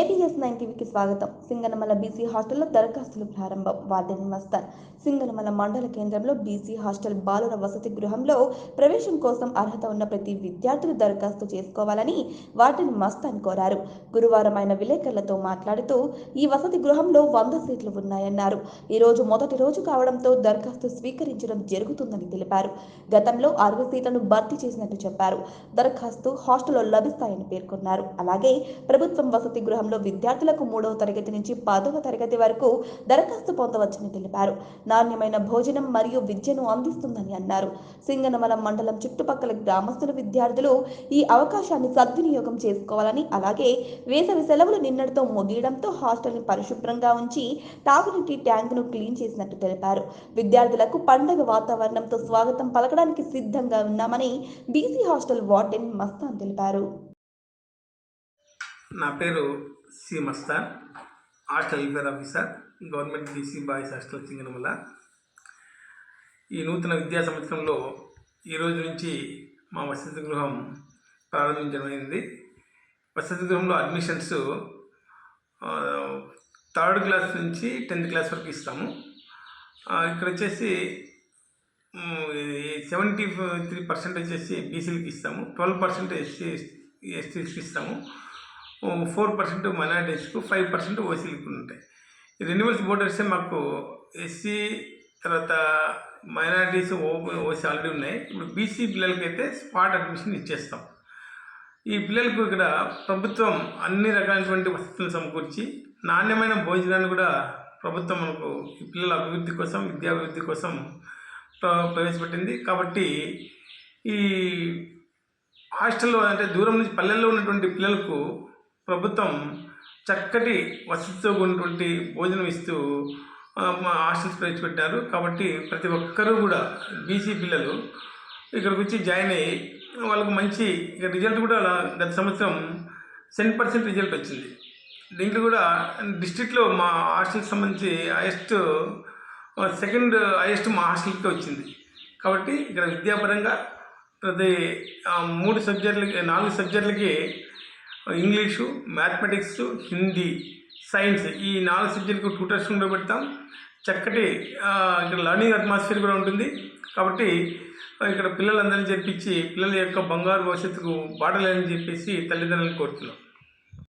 ABS నైన్టీవీకి స్వాగతం. Singanamala BC హాస్టల్లో దరఖాస్తులు ప్రారంభం. వార్డెన్ మస్తాన్. సింగనమల మండల కేంద్రంలో బీసీ హాస్టల్ బాలుర వసతి గృహంలో ప్రవేశం కోసం అర్హత ఉన్న ప్రతి విద్యార్థులు దరఖాస్తు చేసుకోవాలని వార్డెన్ మస్తాన్ కోరారు. గురువారం ఆయన విలేకరులతో మాట్లాడుతూ ఈ వసతి గృహంలో వంద సీట్లు ఉన్నాయన్నారు. ఈ రోజు మొదటి రోజు కావడంతో దరఖాస్తు స్వీకరించడం జరుగుతుందని తెలిపారు. గతంలో అరవై సీట్లను భర్తీ చేసినట్టు చెప్పారు. దరఖాస్తు హాస్టల్లో లభిస్తాయని పేర్కొన్నారు. అలాగే ప్రభుత్వం వసతి గృహంలో విద్యార్థులకు మూడవ తరగతి నుంచి పదవ తరగతి వరకు దరఖాస్తు పొందవచ్చని తెలిపారు. నాణ్యమైన భోజనం మరియు విద్యను అందిస్తుందని అన్నారు. సింగనమల మండలం చుట్టుపక్కల గ్రామస్తుల విద్యార్థులు ఈ అవకాశాన్ని సద్వినియోగం చేసుకోవాలని అలాగే వేసవి సెలవులు నిన్నటితో ముగియడంతో హాస్టల్ని పరిశుభ్రంగా ఉంచి తాగునీటి ట్యాంకును క్లీన్ చేసినట్టు తెలిపారు. విద్యార్థులకు పండగ వాతావరణంతో స్వాగతం పలకడానికి సిద్ధంగా ఉన్నామని బీసీ హాస్టల్ వార్డెన్ మస్తాన్ తెలిపారు. నా పేరు C Mastan hostel welfare officer government BC boys hostel Chinganamala. ఈ నూతన విద్యా సంవత్సరంలో ఈరోజు నుంచి మా వసతి గృహం ప్రారంభించడమైంది వసతి గృహంలో అడ్మిషన్స్ థర్డ్ క్లాస్ నుంచి టెన్త్ క్లాస్ వరకు ఇస్తాము. ఇక్కడ వచ్చేసి సెవెంటీ త్రీ పర్సెంట్ వచ్చేసి బీసీలకి ఇస్తాము. ట్వెల్వ్ పర్సెంట్ ఎస్సీ ఎస్టీస్కి ఇస్తాము. ఫోర్ పర్సెంట్ మైనారిటీస్కు ఫైవ్ పర్సెంట్ ఓసీలకు ఉంటాయి. ఈ రెన్యువల్స్ బోర్డు వస్తే మాకు ఎస్సీ తర్వాత మైనారిటీస్ ఓసీ ఆల్రెడీ ఉన్నాయి. ఇప్పుడు బీసీ పిల్లలకైతే స్పాట్ అడ్మిషన్ ఇచ్చేస్తాం. ఈ పిల్లలకు ఇక్కడ ప్రభుత్వం అన్ని రకాలైనటువంటి వసతులను సమకూర్చి నాణ్యమైన భోజనాన్ని కూడా ప్రభుత్వం మనకు ఈ పిల్లల అభివృద్ధి కోసం విద్యా అభివృద్ధి కోసం ప్ర- ప్రవేశపెట్టింది. కాబట్టి ఈ హాస్టల్లో అంటే దూరం నుంచి పల్లెల్లో ఉన్నటువంటి పిల్లలకు ప్రభుత్వం చక్కటి వసతితో ఉన్నటువంటి భోజనం ఇస్తూ మా హాస్టల్స్ ప్రవేశపెట్టారు. కాబట్టి ప్రతి ఒక్కరూ కూడా బీసీ పిల్లలు ఇక్కడికి వచ్చి జాయిన్ అయ్యి వాళ్ళకు మంచి ఇక రిజల్ట్ కూడా గత సంవత్సరం సెవెన్ పర్సెంట్ రిజల్ట్ వచ్చింది. దీంట్లో కూడా డిస్ట్రిక్ట్లో మా హాస్టల్కి సంబంధించి హైయెస్ట్ సెకండ్ హైయెస్ట్ మా హాస్టల్కి వచ్చింది. కాబట్టి ఇక్కడ విద్యాపరంగా ప్రతి మూడు సబ్జెక్టులకి నాలుగు సబ్జెక్టులకి ఇంగ్లీషు మ్యాథమెటిక్స్ హిందీ సైన్స్ ఈ నాలుగు సబ్జెక్టులకు ట్యూటర్స్ కూడా పెడతాం చక్కటి ఇక్కడ లర్నింగ్ అట్మాస్ఫియర్ కూడా ఉంటుంది. కాబట్టి ఇక్కడ పిల్లలందరినీ చేర్పించి పిల్లల యొక్క బంగారు భవిష్యత్తుకు బాటలేని చెప్పేసి తల్లిదండ్రులను కోరుతున్నాం.